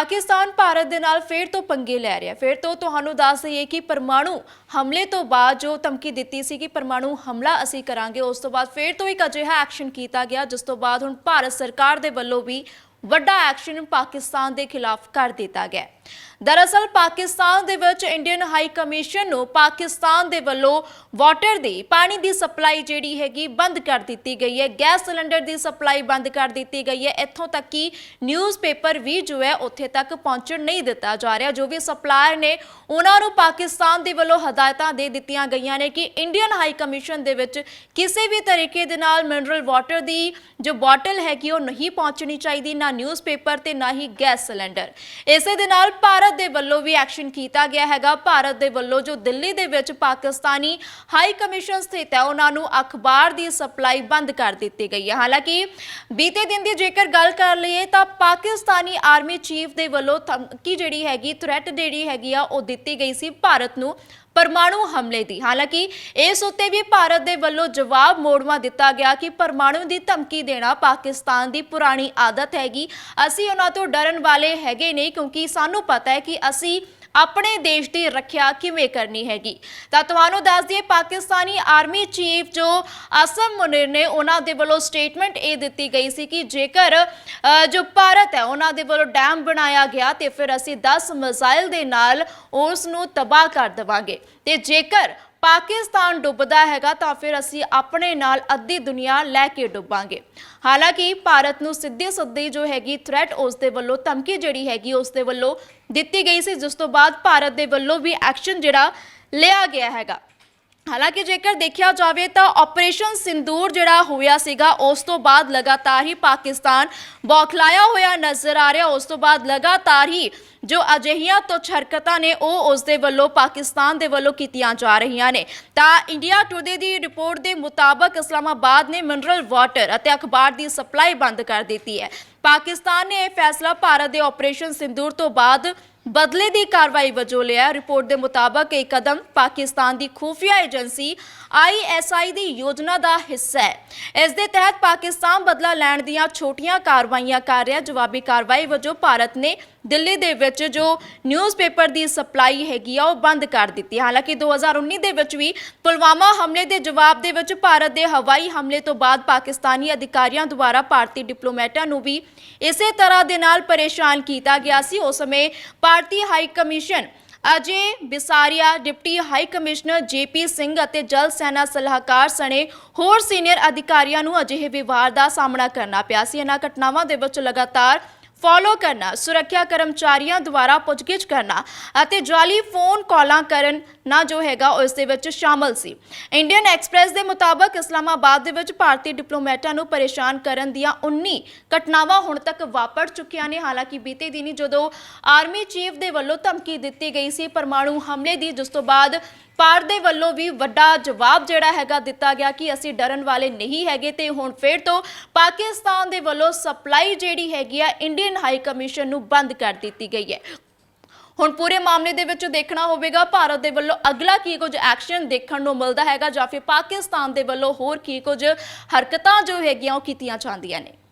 ਪਾਕਿਸਤਾਨ ਭਾਰਤ ਦੇ ਨਾਲ ਫੇਰ ਤੋਂ ਪੰਗੇ ਲੈ ਰਿਹਾ ਫੇਰ ਤੋਂ ਤੁਹਾਨੂੰ ਦੱਸ ਦਈਏ ਕਿ ਪਰਮਾਣੂ ਹਮਲੇ ਤੋਂ ਬਾਅਦ ਜੋ ਧਮਕੀ ਦਿੱਤੀ ਸੀ ਕਿ ਪਰਮਾਣੂ ਹਮਲਾ ਅਸੀਂ ਕਰਾਂਗੇ, ਉਸ ਤੋਂ ਬਾਅਦ ਫੇਰ ਤੋਂ ਇੱਕ ਅਜਿਹਾ ਐਕਸ਼ਨ ਕੀਤਾ ਗਿਆ, ਜਿਸ ਤੋਂ ਬਾਅਦ ਹੁਣ ਭਾਰਤ ਸਰਕਾਰ ਦੇ ਵੱਲੋਂ ਵੀ ਵੱਡਾ ਐਕਸ਼ਨ ਪਾਕਿਸਤਾਨ ਦੇ ਖਿਲਾਫ ਕਰ ਦਿੱਤਾ ਗਿਆ ਦਰਅਸਲ ਪਾਕਿਸਤਾਨ ਦੇ ਵਿੱਚ ਇੰਡੀਅਨ ਹਾਈ ਕਮਿਸ਼ਨ ਨੂੰ ਪਾਕਿਸਤਾਨ ਦੇ ਵੱਲੋਂ ਵਾਟਰ ਦੀ, ਪਾਣੀ ਦੀ ਸਪਲਾਈ ਜਿਹੜੀ ਹੈਗੀ ਬੰਦ ਕਰ ਦਿੱਤੀ ਗਈ ਹੈ। ਗੈਸ ਸਿਲੰਡਰ ਦੀ ਸਪਲਾਈ ਬੰਦ ਕਰ ਦਿੱਤੀ ਗਈ ਹੈ। ਇੱਥੋਂ ਤੱਕ ਕਿ ਨਿਊਜ਼ਪੇਪਰ ਵੀ ਜੋ ਹੈ ਉੱਥੇ ਤੱਕ ਪਹੁੰਚਣ ਨਹੀਂ ਦਿੱਤਾ ਜਾ ਰਿਹਾ। ਜੋ ਵੀ ਸਪਲਾਇਰ ਨੇ ਉਹਨਾਂ ਨੂੰ ਪਾਕਿਸਤਾਨ ਦੇ ਵੱਲੋਂ ਹਦਾਇਤਾਂ ਦੇ ਦਿੱਤੀਆਂ ਗਈਆਂ ਨੇ ਕਿ ਇੰਡੀਅਨ ਹਾਈ ਕਮਿਸ਼ਨ ਦੇ ਵਿੱਚ ਕਿਸੇ ਵੀ ਤਰੀਕੇ ਦੇ ਨਾਲ ਮਿਨਰਲ ਵਾਟਰ ਦੀ ਜੋ ਬੋਟਲ ਹੈਗੀ ਉਹ ਨਹੀਂ ਪਹੁੰਚਣੀ ਚਾਹੀਦੀ, ਨਾ ਨਿਊਜ਼ਪੇਪਰ ਤੇ ਨਾ ਹੀ ਗੈਸ ਸਿਲੰਡਰ। ਇਸੇ ਦੇ ਨਾਲ ਭਾਰਤ ਦੇ ਵੱਲੋਂ ਵੀ ਐਕਸ਼ਨ ਕੀਤਾ ਗਿਆ ਹੈਗਾ। ਭਾਰਤ ਦੇ ਵੱਲੋਂ ਜੋ ਦਿੱਲੀ ਦੇ ਵਿੱਚ ਪਾਕਿਸਤਾਨੀ ਹਾਈ ਕਮਿਸ਼ਨ ਸਥਿਤ ਹੈ, ਉਹਨਾਂ ਨੂੰ ਅਖਬਾਰ ਦੀ ਸਪਲਾਈ ਬੰਦ ਕਰ ਦਿੱਤੀ ਗਈ ਹੈ। ਹਾਲਾਂਕਿ ਬੀਤੇ ਦਿਨ ਦੀ ਜੇਕਰ ਗੱਲ ਕਰ ਲਈਏ ਤਾਂ ਪਾਕਿਸਤਾਨੀ ਆਰਮੀ ਚੀਫ ਦੇ ਵੱਲੋਂ ਧਮਕੀ ਜਿਹੜੀ ਹੈਗੀ ਥ੍ਰੈਟ ਜਿਹੜੀ ਹੈਗੀ ਆ, ਉਹ ਦਿੱਤੀ ਗਈ ਸੀ। ਭਾਰਤ ਨੂੰ ਪਰਮਾਣੂ ਹਮਲੇ ਦੀ। ਹਾਲਾਂਕਿ ਇਸ ਉੱਤੇ ਵੀ ਭਾਰਤ ਦੇ ਵੱਲੋਂ ਜਵਾਬ ਮੋੜਵਾ ਦਿੱਤਾ ਗਿਆ ਕਿ ਪਰਮਾਣੂ ਦੀ ਧਮਕੀ ਦੇਣਾ ਪਾਕਿਸਤਾਨ ਦੀ ਪੁਰਾਣੀ ਆਦਤ ਹੈਗੀ। ਅਸੀਂ ਉਹਨਾਂ ਤੋਂ ਡਰਨ ਵਾਲੇ ਹੈਗੇ ਨਹੀਂ ਕਿਉਂਕਿ ਸਾਨੂੰ ਪਤਾ ਹੈ ਕਿ ਅਸੀਂ ਆਪਣੇ ਦੇਸ਼ ਦੀ ਰੱਖਿਆ ਕਿਵੇਂ ਕਰਨੀ ਹੈਗੀ? ਤਾਂ ਤੁਹਾਨੂੰ ਦੱਸ ਦਈਏ, ਪਾਕਿਸਤਾਨੀ ਆਰਮੀ ਚੀਫ ਜੋ ਅਸਮ ਮੁਨਿਰ ਨੇ ਉਹਨਾਂ ਦੇ ਵੱਲੋਂ ਸਟੇਟਮੈਂਟ ਇਹ ਦਿੱਤੀ ਗਈ ਸੀ ਕਿ ਜੇਕਰ ਜੋ ਭਾਰਤ ਹੈ, ਉਹਨਾਂ ਦੇ ਵੱਲੋਂ ਡੈਮ ਬਣਾਇਆ ਗਿਆ ਤੇ ਫਿਰ ਅਸੀਂ 10 ਮਿਜ਼ਾਈਲ ਦੇ ਨਾਲ ਉਸ ਨੂੰ ਤਬਾਹ ਕਰ ਦੇਵਾਂਗੇ। ਤੇ ਜੇਕਰ ਪਾਕਿਸਤਾਨ ਡੁੱਬਦਾ ਹੈਗਾ ਤਾਂ ਫਿਰ ਅਸੀਂ ਆਪਣੇ ਨਾਲ ਅੱਧੀ ਦੁਨੀਆ ਲੈ ਕੇ ਡੁੱਬਾਂਗੇ। ਹਾਲਾਂਕਿ ਭਾਰਤ ਨੂੰ ਸਿੱਧੇ ਸਿੱਧੀ ਜੋ ਹੈਗੀ ਥ੍ਰੈਟ ਉਸ ਦੇ ਵੱਲੋਂ, ਧਮਕੀ ਜਿਹੜੀ ਹੈਗੀ ਉਸ ਦੇ ਵੱਲੋਂ ਦਿੱਤੀ ਗਈ ਸੀ, ਜਿਸ ਤੋਂ ਬਾਅਦ ਭਾਰਤ ਦੇ ਵੱਲੋਂ ਵੀ ਐਕਸ਼ਨ ਜਿਹੜਾ ਲਿਆ ਗਿਆ ਹੈਗਾ। ਹਾਲਾਂਕਿ ਜੇਕਰ ਦੇਖਿਆ ਜਾਵੇ ਤਾਂ ਆਪਰੇਸ਼ਨ ਸਿੰਦੂਰ ਜਿਹੜਾ ਹੋਇਆ ਸੀਗਾ, ਉਸ ਤੋਂ ਬਾਅਦ ਲਗਾਤਾਰ ਹੀ ਪਾਕਿਸਤਾਨ ਬੌਖਲਾਇਆ ਹੋਇਆ ਨਜ਼ਰ ਆ ਰਿਹਾ। ਉਸ ਤੋਂ ਬਾਅਦ ਲਗਾਤਾਰ ਹੀ ਜੋ ਅਜਿਹੀਆਂ ਤੋਂ ਹਰਕਤਾਂ ਨੇ, ਉਹ ਉਸ ਦੇ ਵੱਲੋਂ ਪਾਕਿਸਤਾਨ ਦੇ ਵੱਲੋਂ ਕੀਤੀਆਂ ਜਾ ਰਹੀਆਂ ਨੇ। ਤਾਂ ਇੰਡੀਆ ਟੁਡੇ ਦੀ ਰਿਪੋਰਟ ਦੇ ਮੁਤਾਬਕ ਇਸਲਾਮਾਬਾਦ ਨੇ ਮਿਨਰਲ ਵਾਟਰ ਅਤੇ ਅਖਬਾਰ ਦੀ ਸਪਲਾਈ ਬੰਦ ਕਰ ਦਿੱਤੀ ਹੈ। ਪਾਕਿਸਤਾਨ ਨੇ ਇਹ ਫੈਸਲਾ ਭਾਰਤ ਦੇ ਆਪਰੇਸ਼ਨ ਸਿੰਦੂਰ ਤੋਂ ਬਾਅਦ ਬਦਲੇ ਦੀ ਕਾਰਵਾਈ ਵਜੋਂ ਲਿਆ। ਰਿਪੋਰਟ ਦੇ ਮੁਤਾਬਕ ਇਹ ਕਦਮ ਪਾਕਿਸਤਾਨ ਦੀ ਖੂਫੀਆ ਏਜੰਸੀ ਆਈਐਸਆਈ ਦੀ ਯੋਜਨਾ ਦਾ ਹਿੱਸਾ ਹੈ। ਇਸ ਦੇ ਤਹਿਤ ਪਾਕਿਸਤਾਨ ਬਦਲਾ ਲੈਣ ਦੀਆਂ ਛੋਟੀਆਂ ਕਾਰਵਾਈਆਂ ਕਰ ਰਿਹਾ। ਜਵਾਬੀ ਕਾਰਵਾਈ ਵਜੋਂ ਭਾਰਤ ਨੇ ਦਿੱਲੀ ਦੇ ਵਿੱਚ ਜੋ ਨਿਊਜ਼ਪੇਪਰ ਦੀ ਸਪਲਾਈ ਹੈਗੀ ਆ, ਉਹ ਬੰਦ ਕਰ ਦਿੱਤੀ। ਹਾਲਾਂਕਿ 2019 ਦੇ ਵਿੱਚ ਵੀ ਪੁਲਵਾਮਾ ਹਮਲੇ ਦੇ ਜਵਾਬ ਦੇ ਵਿੱਚ ਭਾਰਤ ਦੇ ਹਵਾਈ ਹਮਲੇ ਤੋਂ ਬਾਅਦ ਪਾਕਿਸਤਾਨੀ ਅਧਿਕਾਰੀਆਂ ਦੁਆਰਾ ਭਾਰਤੀ ਡਿਪਲੋਮੈਟਾਂ ਨੂੰ ਵੀ ਇਸੇ ਤਰ੍ਹਾਂ ਦੇ ਨਾਲ ਪਰੇਸ਼ਾਨ ਕੀਤਾ ਗਿਆ ਸੀ। ਉਸ ਸਮੇਂ ਭਾਰਤੀ high commission Ajay Bisaria deputy high commissioner JP Singh ਅਤੇ ਜਲ ਸੈਨਾ ਸਲਾਹਕਾਰ ਸਣੇ ਹੋਰ ਸੀਨੀਅਰ ਅਧਿਕਾਰੀਆਂ ਨੂੰ ਅਜਿਹੇ ਵਿਵਾਦ ਦਾ ਸਾਹਮਣਾ ਕਰਨਾ ਪਿਆ ਸੀ। ਇਹਨਾਂ ਘਟਨਾਵਾਂ ਦੇ ਵਿੱਚ ਲਗਾਤਾਰ ਫਾਲੋ ਕਰਨਾ, ਸੁਰੱਖਿਆ ਕਰਮਚਾਰੀਆਂ ਦੁਆਰਾ ਪੁੱਛਗਿੱਛ ਕਰਨਾ ਅਤੇ ਜਾਲੀ ਫੋਨ ਕਾਲਾਂ ਕਰਨ ਨਾ ਜੋ ਹੈਗਾ ਉਸ ਦੇ ਵਿੱਚ ਸ਼ਾਮਲ ਸੀ। ਇੰਡੀਅਨ ਐਕਸਪ੍ਰੈਸ ਦੇ ਮੁਤਾਬਕ ਇਸਲਾਮਾਬਾਦ ਦੇ ਵਿੱਚ ਭਾਰਤੀ ਡਿਪਲੋਮੈਟਾਂ ਨੂੰ ਪਰੇਸ਼ਾਨ ਕਰਨ ਦੀਆਂ 19 ਘਟਨਾਵਾਂ ਹੁਣ ਤੱਕ ਵਾਪਰ ਚੁੱਕੀਆਂ ਨੇ। ਹਾਲਾਂਕਿ ਬੀਤੇ ਦਿਨੀ ਜਦੋਂ ਆਰਮੀ ਚੀਫ ਦੇ ਵੱਲੋਂ ਧਮਕੀ ਦਿੱਤੀ ਗਈ ਸੀ, ਪਰਮਾਣੂ ਹਮਲੇ ਦੀ, ਜਿਸ ਤੋਂ ਬਾਅਦ ਭਾਰਤ ਦੇ ਵੱਲੋਂ ਵੀ ਵੱਡਾ ਜਵਾਬ ਜਿਹੜਾ ਹੈਗਾ ਦਿੱਤਾ ਗਿਆ ਕਿ ਅਸੀਂ ਡਰਨ ਵਾਲੇ ਨਹੀਂ ਹੈਗੇ ਤੇ ਹੁਣ ਫੇਰ ਤੋਂ ਪਾਕਿਸਤਾਨ ਦੇ ਵੱਲੋਂ ਸਪਲਾਈ ਜਿਹੜੀ ਹੈਗੀ ਆ ਇੰਡੀਅਨ ਹਾਈ ਕਮਿਸ਼ਨ ਨੂੰ ਬੰਦ ਕਰ ਦਿੱਤੀ ਗਈ ਹੈ। ਹੁਣ ਪੂਰੇ ਮਾਮਲੇ ਦੇ ਵਿੱਚ ਦੇਖਣਾ ਹੋਵੇਗਾ, ਭਾਰਤ ਦੇ ਵੱਲੋਂ ਅਗਲਾ ਕੀ ਕੁਝ ਐਕਸ਼ਨ ਦੇਖਣ ਨੂੰ ਮਿਲਦਾ ਹੈਗਾ ਜਾਂ ਫਿਰ ਪਾਕਿਸਤਾਨ ਦੇ ਵੱਲੋਂ ਹੋਰ ਕੀ ਕੁਝ ਹਰਕਤਾਂ ਜੋ ਹੈਗੀਆਂ ਉਹ ਕੀਤੀਆਂ ਜਾਂਦੀਆਂ ਨੇ।